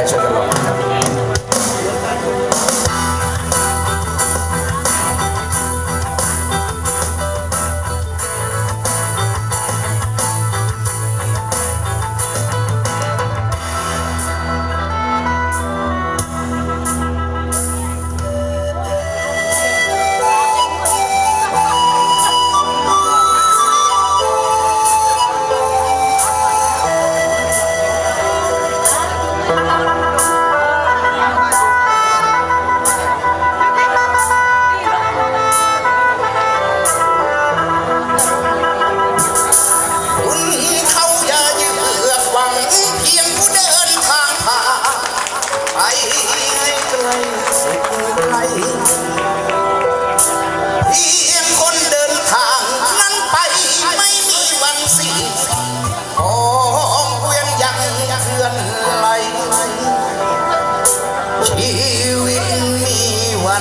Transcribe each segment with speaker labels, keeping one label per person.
Speaker 1: 爱，兄弟。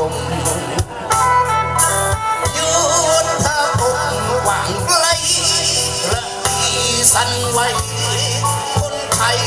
Speaker 1: ลมยืนเธอกมหวังไกลและมีสันไว้คนไทย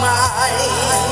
Speaker 1: mine.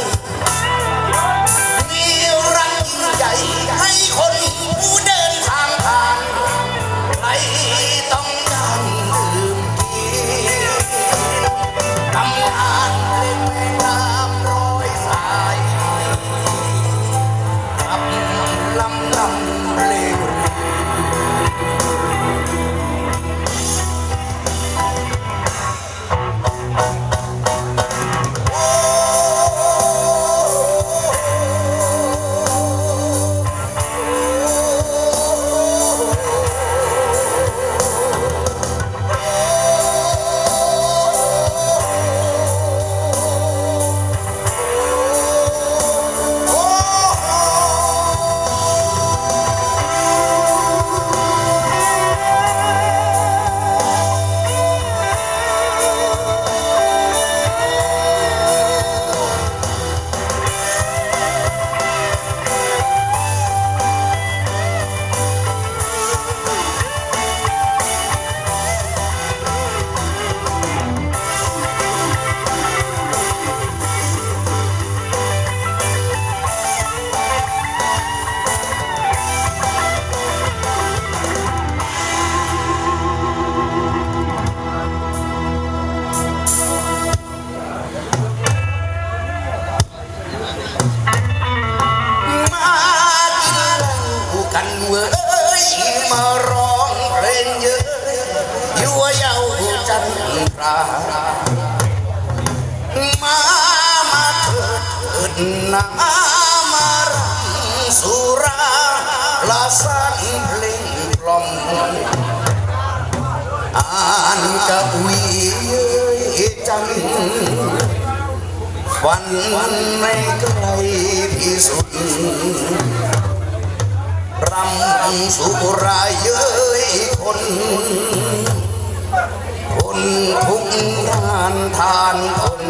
Speaker 1: มามาเถิดเถิดนามารังสุราลาสันเพลงกล่อมอ่านกะวีเอจังฝันไม่ไกลที่สุดรำสุรายเย้ยคน ทุกงานทานคน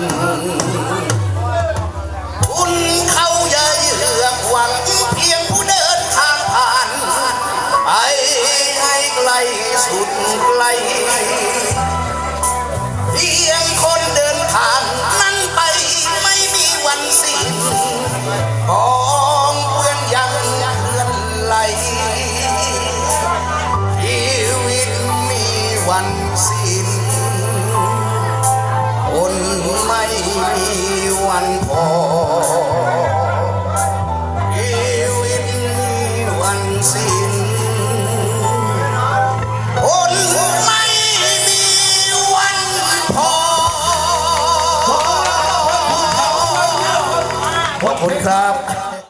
Speaker 1: คุณเขาอย่าเยือกหวังเพียงผู้เดินทางผ่าน ไปให้ไกลสุดไกล สิ้นคนไม่มีวันพอขอบคุณครับ